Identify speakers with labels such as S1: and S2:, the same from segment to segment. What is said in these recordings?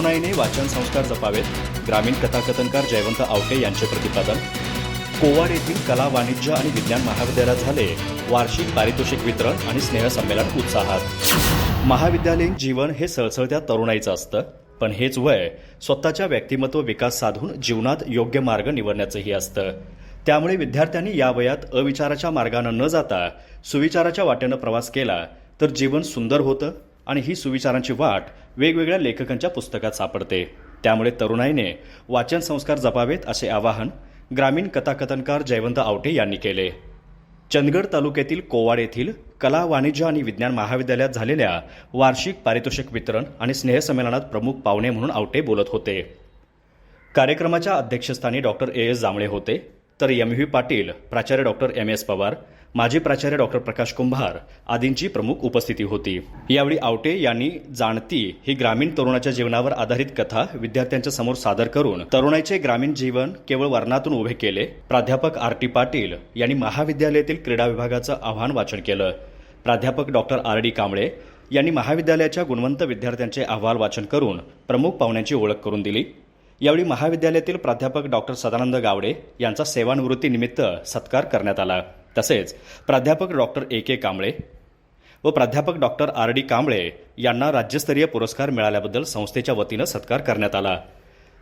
S1: तरुणाईने वाचन संस्कार जपावेत. ग्रामीण कथाकथनकार जयवंत आवटे यांचे प्रतिपादन. कोवाड येथील कला वाणिज्य आणि विज्ञान महाविद्यालयात झाले वार्षिक पारितोषिक वितरण आणि स्नेहसंमेलन उत्साहात. महाविद्यालयीन जीवन हे सळसळत्या तरुणाईचं असतं पण हेच वय स्वतःच्या व्यक्तिमत्व विकास साधून जीवनात योग्य मार्ग निवडण्याचंही असतं. त्यामुळे विद्यार्थ्यांनी या वयात अविचाराच्या मार्गानं न जाता सुविचाराच्या वाटेनं प्रवास केला तर जीवन सुंदर होतं आणि ही सुविचारांची वाट वेगवेगळ्या लेखकांच्या पुस्तकात सापडते. त्यामुळे तरुणाईने वाचन संस्कार जपावेत असे आवाहन ग्रामीण कथाकथनकार जयवंत आवटे यांनी केले. चंदगड तालुक्यातील कोवाड येथील कला वाणिज्य आणि विज्ञान महाविद्यालयात झालेल्या वार्षिक पारितोषिक वितरण आणि स्नेहसंमेलनात प्रमुख पाहुणे म्हणून आवटे बोलत होते. कार्यक्रमाच्या अध्यक्षस्थानी डॉक्टर ए एस जांभळे होते. तर एम व्ही पाटील प्राचार्य डॉक्टर एम एस पवार माजी प्राचार्य डॉक्टर प्रकाश कुंभार आदींची प्रमुख उपस्थिती होती. यावेळी आवटे यांनी जाणती ही ग्रामीण तरुणाच्या जीवनावर आधारित कथा विद्यार्थ्यांच्या समोर सादर करून तरुणाईचे ग्रामीण जीवन केवळ वर्णातून उभे केले. प्राध्यापक आर टी पाटील यांनी महाविद्यालयातील क्रीडा विभागाचं आव्हान वाचन केलं. प्राध्यापक डॉक्टर आर डी कांबळे यांनी महाविद्यालयाच्या गुणवंत विद्यार्थ्यांचे अहवाल वाचन करून प्रमुख पाहुण्यांची ओळख करून दिली. यावेळी महाविद्यालयातील प्राध्यापक डॉक्टर सदानंद गावडे यांचा सेवानिवृत्तीनिमित्त सत्कार करण्यात आला. तसेच प्राध्यापक डॉक्टर ए. के. कांबळे व प्राध्यापक डॉक्टर आर. डी. कांबळे यांना राज्यस्तरीय पुरस्कार मिळाल्याबद्दल संस्थेच्या वतीनं सत्कार करण्यात आला.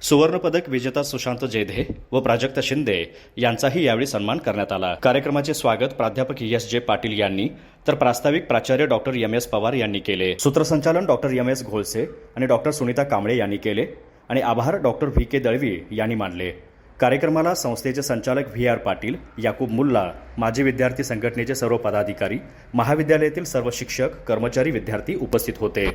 S1: सुवर्णपदक विजेता सुशांत जेधे व प्राजक्त शिंदे यांचाही यावेळी सन्मान करण्यात आला. कार्यक्रमाचे स्वागत प्राध्यापक एस जे. पाटील यांनी तर प्रास्ताविक प्राचार्य डॉक्टर एम. एस. पवार यांनी केले. सूत्रसंचालन डॉक्टर एम. एस. घोळसे आणि डॉक्टर सुनीता कांबळे यांनी केले आणि आभार डॉक्टर व्ही. के. दळवी यांनी मानले. कार्यक्रमाला संस्थेचे संचालक व्ही आर पाटील याकूब मुल्ला माजी विद्यार्थी संघटनेचे सर्व पदाधिकारी महाविद्यालयातील सर्व शिक्षक कर्मचारी विद्यार्थी उपस्थित होते.